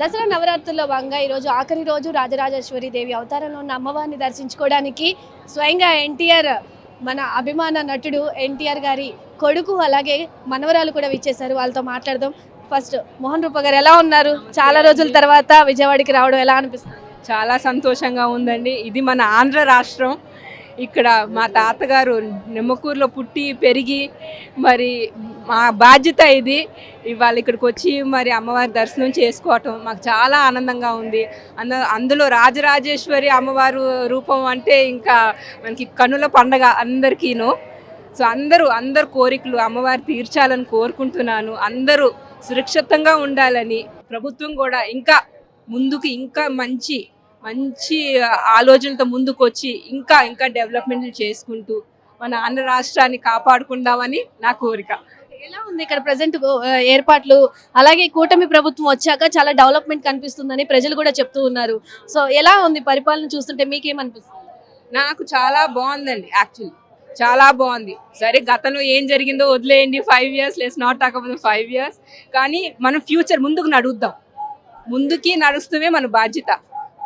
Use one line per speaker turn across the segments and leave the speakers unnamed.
దసరా నవరాత్రుల్లో భాగంగా ఈరోజు ఆఖరి రోజు రాజరాజేశ్వరి దేవి అవతారంలో ఉన్న అమ్మవారిని దర్శించుకోవడానికి స్వయంగా ఎన్టీఆర్ మన అభిమాన నటుడు ఎన్టీఆర్ గారి కొడుకు అలాగే మనవరాలు కూడా విచ్చేశారు. వాళ్ళతో మాట్లాడదాం. ఫస్ట్ మోహన్ రూప గారు ఎలా ఉన్నారు? చాలా రోజుల తర్వాత విజయవాడకి రావడం ఎలా అనిపిస్తుంది?
చాలా సంతోషంగా ఉందండి. ఇది మన ఆంధ్ర రాష్ట్రం. ఇక్కడ మా తాతగారు నిమ్మకూరులో పుట్టి పెరిగి మరి మా బాధ్యత ఇది. ఇవాళ ఇక్కడికి వచ్చి మరి అమ్మవారి దర్శనం చేసుకోవటం మాకు చాలా ఆనందంగా ఉంది. అంద అందులో రాజరాజేశ్వరి అమ్మవారు రూపం అంటే ఇంకా మనకి కనుల పండగ అందరికీను. సో అందరూ అందరు కోరికలు అమ్మవారు తీర్చాలని కోరుకుంటున్నాను. అందరూ సురక్షితంగా ఉండాలని ప్రభుత్వం కూడా ఇంకా ముందుకు ఇంకా మంచి మంచి ఆలోచనలతో ముందుకు వచ్చి ఇంకా ఇంకా డెవలప్మెంట్లు చేసుకుంటూ మన ఆంధ్ర రాష్ట్రాన్ని కాపాడుకుందామని నా కోరిక.
ఎలా ఉంది ఇక్కడ ప్రజెంట్ ఏర్పాట్లు? అలాగే కూటమి ప్రభుత్వం వచ్చాక చాలా డెవలప్మెంట్ కనిపిస్తుందని ప్రజలు కూడా చెప్తూ ఉన్నారు. సో ఎలా ఉంది పరిపాలన చూస్తుంటే మీకేమనిపిస్తుంది?
నాకు చాలా బాగుందండి యాక్చువల్లీ చాలా బాగుంది. సరే గతంలో ఏం జరిగిందో వదిలేయండి ఫైవ్ ఇయర్స్ లెస్ నాట్ తాకపోతే ఫైవ్ ఇయర్స్ కానీ మనం ఫ్యూచర్ ముందుకు నడుద్దాం. ముందుకి నడుస్తూనే మన బాధ్యత.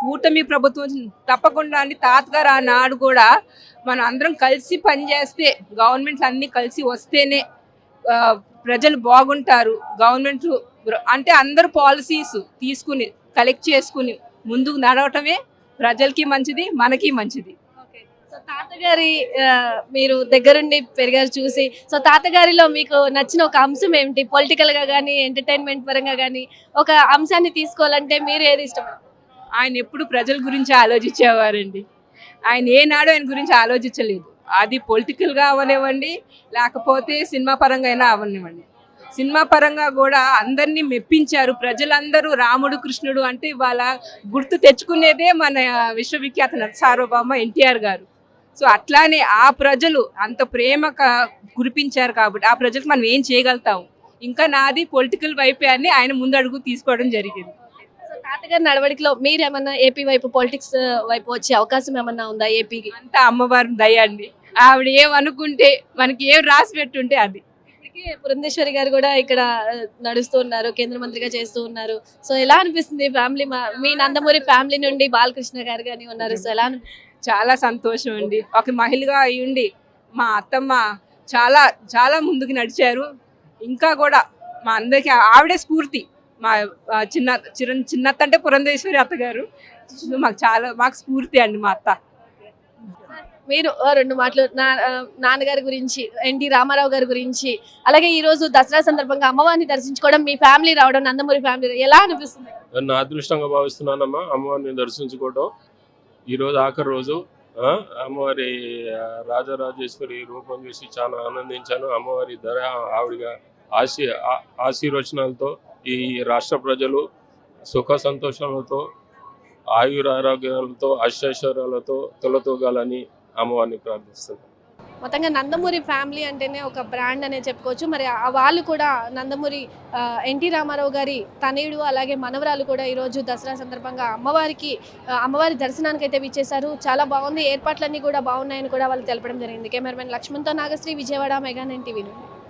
కూటమి ప్రభుత్వం తప్పకుండా అని తాతగారు ఆనాడు కూడా మనం అందరం కలిసి పనిచేస్తే గవర్నమెంట్లు అన్నీ కలిసి వస్తేనే ప్రజలు బాగుంటారు. గవర్నమెంట్ అంటే అందరు పాలసీస్ తీసుకుని కలెక్ట్ చేసుకుని ముందుకు నడవటమే ప్రజలకి మంచిది మనకి మంచిది.
సో తాతగారి మీరు దగ్గరుండి పెరిగారు చూసి సో తాతగారిలో మీకు నచ్చిన ఒక అంశం ఏమిటి? పొలిటికల్గా కానీ ఎంటర్టైన్మెంట్ పరంగా కానీ ఒక అంశాన్ని తీసుకోవాలంటే మీరు ఏది ఇష్టం
ఆయన ఎప్పుడు ప్రజల గురించి ఆలోచించేవారండి. ఆయన ఏనాడు ఆయన గురించి ఆలోచించలేదు. అది పొలిటికల్గా అవనివ్వండి లేకపోతే సినిమా పరంగా అయినా అవనివ్వండి. సినిమా పరంగా కూడా అందరినీ మెప్పించారు. ప్రజలందరూ రాముడు కృష్ణుడు అంటే ఇవాళ గుర్తు తెచ్చుకునేదే మన విశ్వవిఖ్యాత నరసార్వభౌమ ఎన్టీఆర్ గారు. సో అట్లానే ఆ ప్రజలు అంత ప్రేమ కురిపించారు కాబట్టి ఆ ప్రజలకు మనం ఏం చేయగలుగుతాం? ఇంకా నాది పొలిటికల్ వైపే అని ఆయన ముందు అడుగు తీసుకోవడం జరిగింది.
తాతగారి నడవడికలో మీరు ఏమన్నా ఏపీ వైపు పాలిటిక్స్ వైపు వచ్చే అవకాశం ఏమన్నా ఉందా ఏపీకి?
అంతా అమ్మవారి దయ అండి. ఆవిడ ఏమనుకుంటే మనకి ఏం రాసి పెట్టుంటే అది.
ఇప్పటికే పురంధేశ్వరి గారు కూడా ఇక్కడ నడుస్తూ ఉన్నారు కేంద్ర మంత్రిగా చేస్తూ ఉన్నారు. సో ఎలా అనిపిస్తుంది ఫ్యామిలీ మీ నందమూరి ఫ్యామిలీ నుండి బాలకృష్ణ గారు కానీ ఉన్నారు. సో ఎలా
చాలా సంతోషం అండి. ఒక మహిళగా అయ్యుండి మా అత్తమ్మ చాలా చాలా ముందుకు నడిచారు. ఇంకా కూడా మా అందరికి ఆవిడే స్ఫూర్తి. మా చిన్న చిన్న చిన్నత్త అంటే పురంధేశ్వరి అత్తగారు. మాకు చాలా మాకు స్ఫూర్తి అండి మా అత్త.
మీరు ఆ, రెండు మాటలు నా నాన్నగారి గురించి ఎన్టీ రామారావు గారి గురించి అలాగే ఈ రోజు దసరా సందర్భంగా అమ్మవారిని దర్శించుకోవడం మీ ఫ్యామిలీ రావడం నందమూరి ఫ్యామిలీ ఎలా అనిపిస్తుంది?
నా అదృష్టంగా భావిస్తున్నానమ్మా అమ్మవారిని దర్శించుకోవడం ఈరోజు ఆఖరి రోజు అమ్మవారి రాజరాజేశ్వరి రూపం చూసి చాలా ఆనందించాను. అమ్మవారి ధర ఆవిడగా ఆశీ ఆశీర్వచనాలతో ఈ రాష్ట్ర ప్రజలు సుఖ సంతోషాలతో ఆయుర ఆరోగ్యాలతో అష్టైశ్వర్యాలతో తొలతూగాలని అమ్మవారిని ప్రార్థిస్తున్నాను
మొత్తంగా నందమూరి ఫ్యామిలీ అంటేనే ఒక బ్రాండ్ అనే చెప్పుకోవచ్చు. మరి ఆ వాళ్ళు కూడా నందమూరి ఎన్టీ రామారావు గారి తనయుడు అలాగే మనవరాలు కూడా ఈరోజు దసరా సందర్భంగా అమ్మవారికి అమ్మవారి దర్శనానికి అయితే విచ్చేశారు. చాలా బాగుంది. ఏర్పాట్లన్నీ కూడా బాగున్నాయని కూడా వాళ్ళు తెలపడం జరిగింది. Cameraman లక్ష్మణ్తో Nagashri Vijayawada mega nine TV నుండి.